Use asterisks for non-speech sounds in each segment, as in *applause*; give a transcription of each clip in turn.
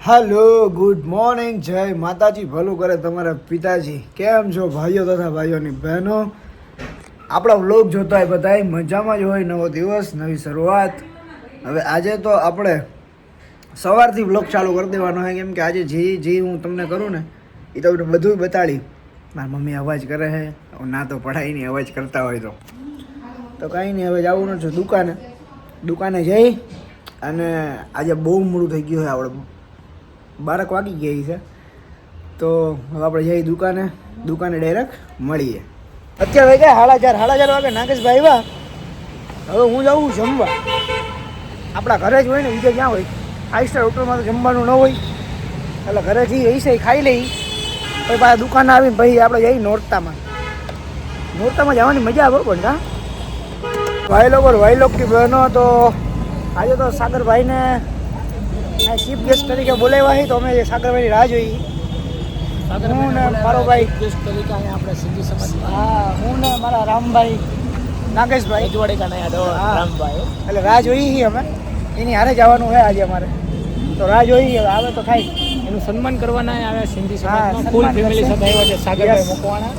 હાલો good morning જય માતાજી, ભલું કરે તમારા પિતાજી. કેમ છો ભાઈઓ તથા ભાઈઓની બહેનો? આપણા વ્લોગ જોતા હોય બધાય મજામાં જ હોય, નવો દિવસ, નવી શરૂઆત. હવે આજે તો આપણે સવારથી વ્લોગ ચાલુ કરી દેવાનો હોય કેમ કે આજે જે જે હું તમને કરું ને, એ તમને બધું બતાડી. મારી મમ્મી અવાજ કરે છે ના તો પઢાઈ નહીં અવાજ કરતા હોય તો. તો કાંઈ નહીં, હવે જવું ન છું દુકાને. દુકાને જઈ અને આજે બહુ મોડું થઈ ગયું હોય આપણે બારક વાગી ગઈ છે. તો હવે આપણે જઈએ દુકાને. દુકાને ડાયરેક્ટ મળીએ. અત્યારે વાગ્યા સાડા ચાર. સાડા ચાર વાગે નાગેશભાઈ આવ્યા. હવે હું જાઉં જમવા. આપણા ઘરે જ હોય ને, બીજે ક્યાં હોય? ફાઈવ સ્ટાર હોટલમાં તો જમવાનું ન હોય. એટલે ઘરે જઈએ એ ખાઈ લઈ પછી પાછા દુકાને આવીને પછી આપણે જઈએ નોરતામાં. નોરતામાં જવાની મજા આવે પણ હા. ભાઈ લોકો ભાઈ લોકો બહેનો, તો આજે તો સાગરભાઈને ચીફ ગેસ્ટ તરીકે બોલાવ્યા છે તો અમે સાગરભાઈની રાહ જોઈ. હું ને મારો ભાઈ તરીકે અહીંયા આપણે સિંધી સમાજ હા હું ને મારા રામભાઈ નાગેશભાઈ. જોડેકાના. રામભાઈ. એટલે રાહ જોઈ છીએ અમે. એની હારે જવાનું છે આજે અમારે. તો રાહ જોઈ આવે તો થાય. એનું સન્માન કરવાના આવ્યા સિંધી સમાજ ફૂલ ફેમિલી સાથે આવ્યા છે સાગરભાઈ. મકવાણા.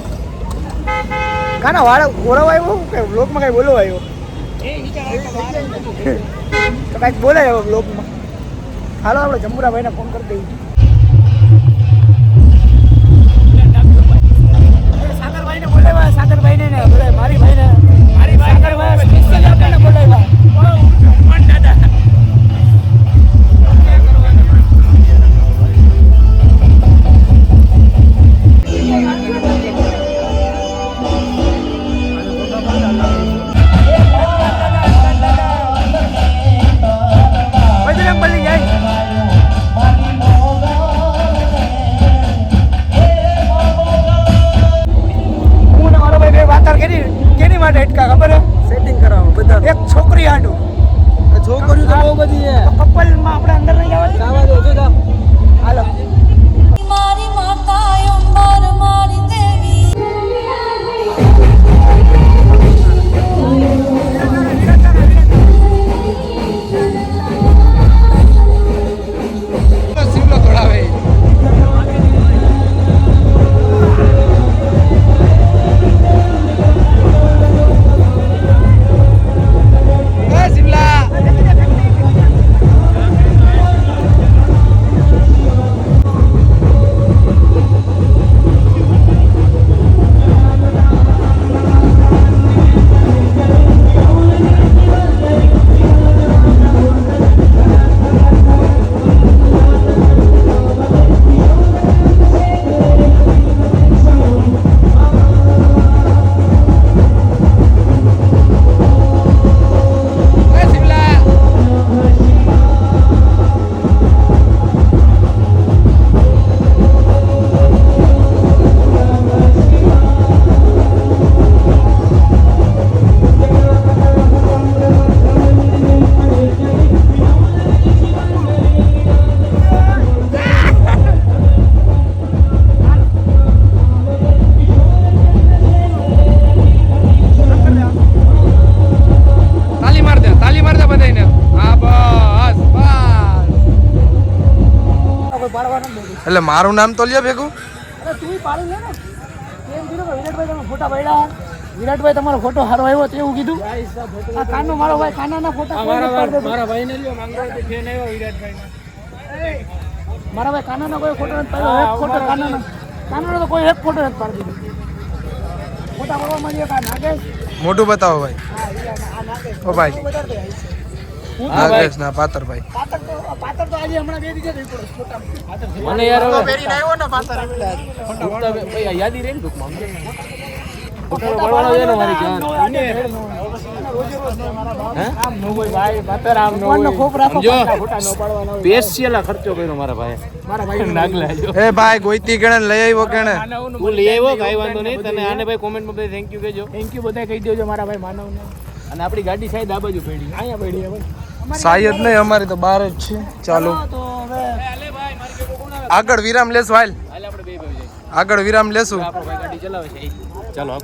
કાના વાળા બોલાવા આવ્યો કે બ્લોગમાં કઈ બોલવા આવ્યો? તો કાંઈક બોલાય હવે બ્લોગમાં હાલો આપણે જંબુરાભાઈને ફોન કરી દઈએ સાગરભાઈને બોલાવ્યા સાગરભાઈને ને બોલાય મારી ભાઈને મારી ભાઈ બોલાવ્યા છોકરી આડું. છોકરીઓ તો બહુ બધી છે. કપલમાં આપણે અંદર નહીં જવાનું આવા દો જો હાલો. મારી માતા અંબર મારી દેવી. એટલે મારું નામ તો લ્યો ભેગું. વિરાટભાઈ તમે ફોટા પાડ્યા? વિરાટભાઈ તમારો ફોટો સારો આવ્યો તો એવું કીધું? આ કાનો મારો ભાઈ કાનાના ફોટા મારા પાડી મારા ભાઈને લ્યો માંગો તો ફેન આવ્યો વિરાટભાઈ મારા ભાઈ કાનાનો કોઈ ફોટો નથી પાડ્યો એક ફોટો કાનાનો. કાનાનો તો કોઈ એક ફોટો નથી પાડી દીધો. ફોટા પાડવા માંડ્યો કે નાગેશ મોટું બતાવો ભાઈ. હા ઈ આ આ નાગેશ ઓ ભાઈ. વધારે તો છે. હું તો નાગેશ ના પાતર તો આજે હમણાં બે દીધે થઈ મને યાર હવે પહેરીને આવ્યો ને પાતર બે- ભાઈ યાદી રહી ને આને બધા થેન્ક યુ કહેજો. થેન્ક યુ બધા કહી દેજો મારા ભાઈ માનવને. અને આપણી ગાડી સાહેબ આ બાજુ પડી. અહીંયા ભાઈ સાયદ નહીં અમારી તો બહાર જ છે. ચાલો. આગળ વિરામ લેશું હાલ. આગળ વિરામ લેશું. ચાલો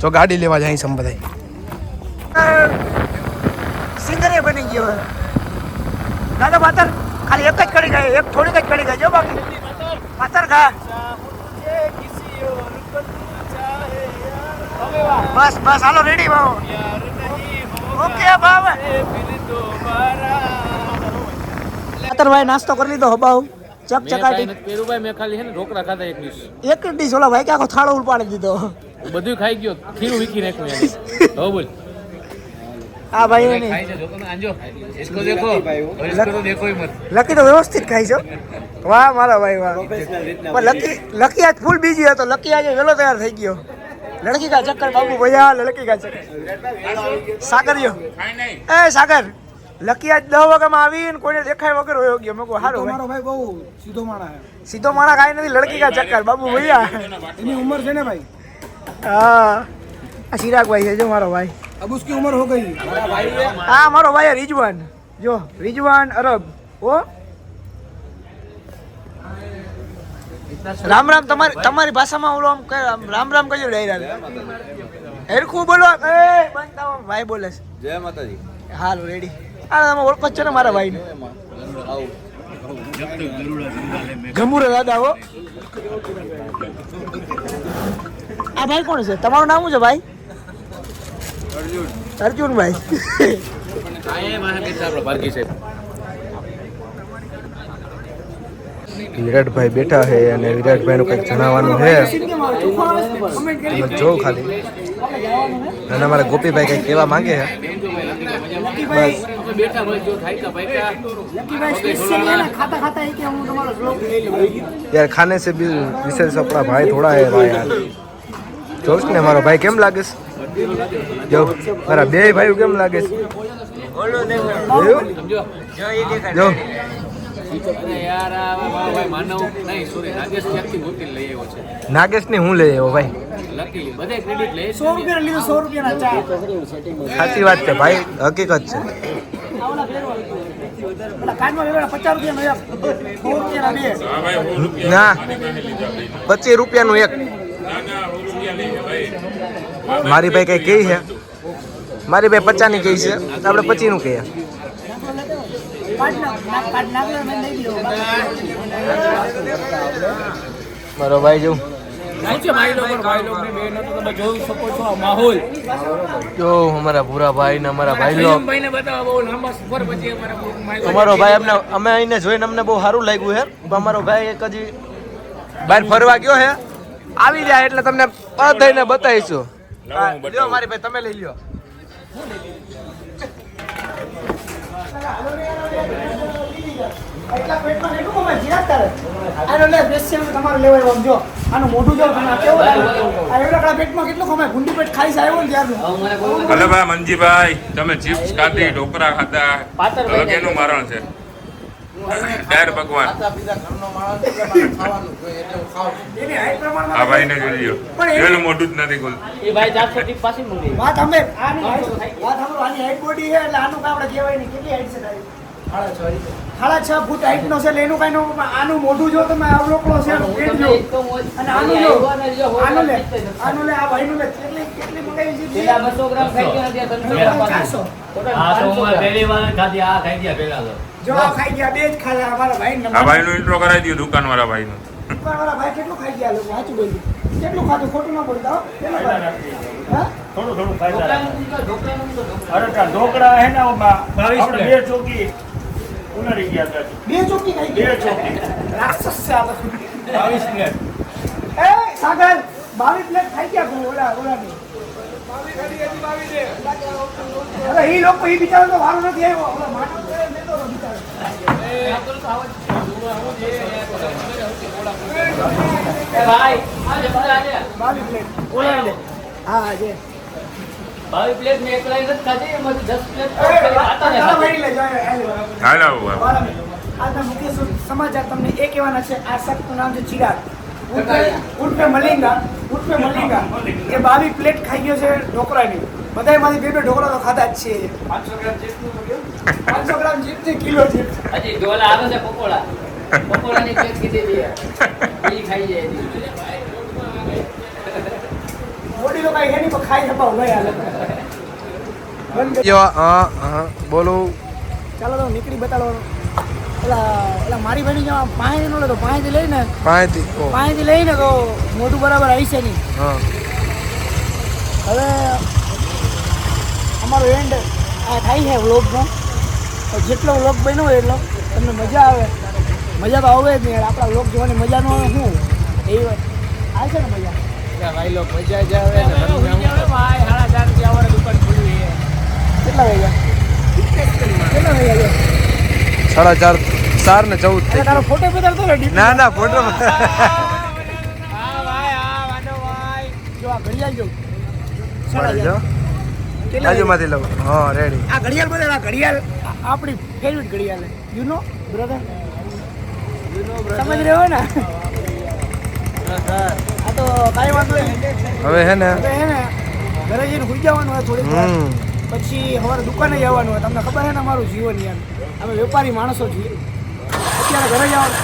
જો ગાડી લેવા જાય છે બધા સિંગરે બની ગયો દાદા પાતર ખાલી એક જ કરી ખાય એક થોડીક જ કરી ખાય જો બાકી. પાતર ખા. બસ બસ હાલો રેડી બાબુ ભાઈ નાસ્તો કરી લીધો હબાવ ચક ચકાટી. પેરુભાઈ મેં ખાલી હે ને ઢોકળા ખાતા એક ડીશ. એક ડીશ ઓલા ભાઈ કે આખો થાળો ઉલપાડી દીધો. બધું ખાઈ ગયો ખીરું વીખી નાખ્યું યાર *laughs* હો બોલ. આ ભાઈ ને આંજો. ઇસકો દેખો. ઇસકો તો દેખો મત. લકી તો વ્યવસ્થિત ખાઈ છો વાહ મારા ભાઈ વાહ. પણ લકી લકી આજ ફૂલ બીજી હતો. લકી આજે વેલો તૈયાર થઈ ગયો. લડકી કા ચક્કર બાબુ ભૈયા લડકી કા ચક્કર. સાગરિયો એ સાગર લકી આજ દહ વાગ્યામાં આવી ને કોઈને દેખાય વગર હોય ગયો. મેં હારો મારો ભાઈ બહુ સીધો માણા સીધો માણા કાઈ નથી લડકી કા ચક્કર બાબુ ભૈયા. એની ઉંમર છે ને ભાઈ? હા. આ ચિરાગભાઈ છે જો મારો ભાઈ. અબ ઉસકી ઉંમર હો ગઈ. હા મારો ભાઈ રિજવાન. જો રિજવાન અરબ. ઓ રામ રામ તમારી તમારી ભાષામાં ઓલો આમ રામ રામ કયો ડાયરા હેરખું બોલો એ ભાઈ બોલે છે. જય માતાજી. હાલો રેડી આ તમે ઓળખો જ છો ને મારા ભાઈને. ગમુરા દાદા હો. આ ભાઈ કોણ છે? તમારું નામ શું છે ભાઈ? અર્જુનભાઈ આ એ માહે કે આપણો ભાર્ગી સાહેબ વિરાટભાઈ બેઠા છે અને વિરાટભાઈનું કંઈક જણાવવાનું છે. જો ખાલી. અને અમારે ગોપીભાઈ કંઈક કહેવા માંગે છે. યાર ખાને સે વિશેષ આપણા ભાઈ થોડા હે ભાઈ યાર. જોશ ને મારો ભાઈ કેમ લાગે જો મારા બે ભાઈ કેમ લાગે છે? જો. નાગેશ ત્યાંથી લઈ આવ્યો છે નાગેશ ને હું લઈ આવ્યો ભાઈ સાચી વાત છે ભાઈ. હકીકત છે. ના પચીસ રૂપિયા નું ના પચીસ એક. મારી ભાઈ કઈ કઈ છે? મારી ભાઈ પચાસની કઈ છે આપડે આપણે પચીસનું કહીએ. મારો ભાઈ જો. અમારા ભૂરા ભાઈ ને અમારા ભાઈ લો. અમારા ભાઈ અમને અમે અહીંને જોઈને અમને બહુ સારું લાગ્યું છે અમારો ભાઈ એક હજી બહાર ફરવા ગયો હે. આવી જાય એટલે તમને બધાને બતાવીશું. લ્યો મારી ભાઈ તમે લઈ લ્યો. એટલા પેટમાં કેટલું કમાય? જીરા તારે? આનો લે સ્પેશિયલ તમારે લેવાય આમ જો. આનું મોઢું જો આ કેવું લાગે આ એવડા પેટમાં કેટલું કમાય? ભૂંડી પેટ ખાઈ જાય ને ત્યારનું. ભલે ભાઈ મંજીભાઈ તમે ચિપ્સ ખાધી ઢોકરા ખાધા. હવે મારણ છે? ડાયર ભગવાન. એની હાઈટ પ્રમાણમાં જોઈ લ્યો એનું જ નથી ખુલતું. એ ભાઈ ચારસો ટીપ પાછી મૂકી વાત અમે વાત સાંભળો, આની હાઈટ બોડી છે એટલે આનું કાપડે કહેવાય નહીં. કેટલી હાઈટ છે તારી? સાડા છ ફૂટ હાઈટ નો છે એટલે એનું કઈ નો આનું મોઢું જો તમે અવલોકનો છે પેટ જો. અને આનું જો આનું લે આનું લે આ ભાઈનું લે કેટલી કેટલી મંગાવી છે બસો ગ્રામ ખાઈ ગયા ત્યાં ચારસો. આ તો હું પહેલી વાર ખાધી આ ખાઈ ગયા પેલા તો. જો આ ખાઈ ગયા બે જ ખાયા અમારા ભાઈ આ ભાઈનું ઇન્ટ્રો કરાવી દઉં દુકાનવાળા ભાઈનું. વાળા ભાઈ કેટલું ખાઈ ગયા લોકો? સાચું બોલ્યું. કેટલું ખાધું? ખોટું ના બોલતા હો. હા? થોડું થોડું ખાઈ અરે ઢોકળા હે ને. બે ચોકી. ઉનાળી ગયા હતા. બે ચોકી ખાઈ બે ચોકી. રાક્ષસ છે આ બધું. બાવીસ પ્લેટ એ સાગર બાવીસ પ્લેટ ખાઈ ગયા તું ઓલા ઓલાની. અરે એ લોકો એ બિચારો તો વારો નથી આવ્યો. ઓલા માટો બિચારો. ભાઈ ઓલા હા જે બાવીસ પ્લેટ મેં એકલા નથી ખાધી એમાંથી દસ પ્લેટ હાલ. આજના મુખ્ય સમાચાર તમને એ કહેવાના છે આ શખ્સનું નામ છે ચિરાગ ઉર્ફે- મલિંગા ઉર્ફે મલિંગા એ બાવીસ પ્લેટ ખાઈ ગયો છે ઢોકળાની બધાયમાંથી બે બે ઢોકળા તો ખાધા જ છે પાંચસો ગ્રામ ચીપ છે કિલો ચીપ હજી ડોલા આવે છે પકોડા પકોડાની પ્લેટ કીધી છે એ ખાઈ જાય તો કાંઈ ખાઈ નહીં હાલે. હા હા બોલો. ચાલો તો નીકળી બતાડો. પેલા મારી બહેની જવા પાંચ નો પાંચથી લઈને પાંચથી ઓ. લઈને તો મોઢું બરાબર આવી છે નહીં. હા. હવે અમારો એન્ડ આ થાય છે વ્લોગનો. તો જેટલો વ્લોગ બન્યો હોય એટલો તમને મજા આવે. મજા તો આવે જ નહીં. આપણા વ્લોગ જોવાની મજા ન આવે શું? એ આવે છે ને મજા. ભાઈ લોકો મજા જ આવે ને કેટલા વાગ્યા? કેટલા વાગ્યા સાડા ચાર ચાર ને ચૌદ તારો ફોટો બતાડતો ને ના ના ફોટો હા ભાઈ હા વાંધો ભાઈ. જો આ ઘડિયાળ જો. મળી જાઓ કેટલા વાગ્યા? બાજુમાંથી લઉં. હા રેડી આ ઘડિયાળ બધા આ ઘડિયાળ આપણી ફેવરિટ ઘડિયાળ યુ નો બ્રધર સમજ રહ્યો ને? આ તો કાંઈ વાંધો નહીં. હવે હે ને? હવે હે ને ઘરે જઈને સુઈ જવાનું હોય થોડીક વાર. પછી સવારે દુકાને જવાનું હોય. તમને ખબર છે ને અમારું જીવન યાર? અમે વેપારી માણસો છીએ. અત્યારે ઘરે જવાનું.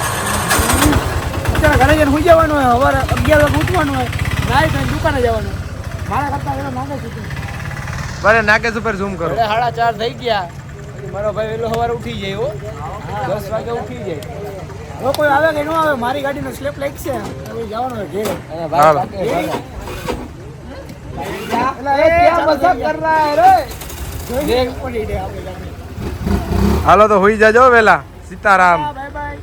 અત્યારે ઘરે જઈને સુઈ જવાનું હોય. સવારે અગિયાર વાગે ઉઠવાનું હોય. નાઈ ધોઈને દુકાને જવાનું હોય. મારા કરતાં એનો નાગે છે બરે નાકેશ ઉપર ઝૂમ કરો. સાડા ચાર થઈ ગયા. મારો ભાઈ વેલો સવારે ઉઠી જાય હો દસ વાગે ઉઠી જાય કોઈ આવે કે ન આવે મારી ગાડીનો સ્લેપ લાઈક છે હાલો તો હોઈ જાજો વેલા. સીતારામ. Bye bye